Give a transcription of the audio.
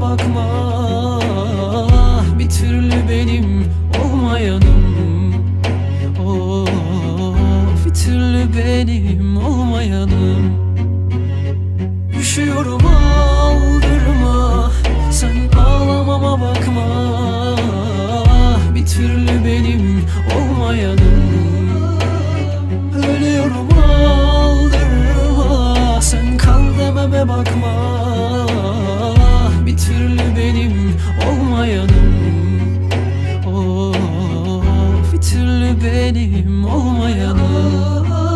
bakma. Bir türlü benim olmayanım. Of bir türlü benim olmayanım. Üşüyorum aldırma. Sen ağlamama bakma. Bir türlü benim olmayanım. Ölüyorum aldırma. Sen kal dememe bakma türlü benim olmayanı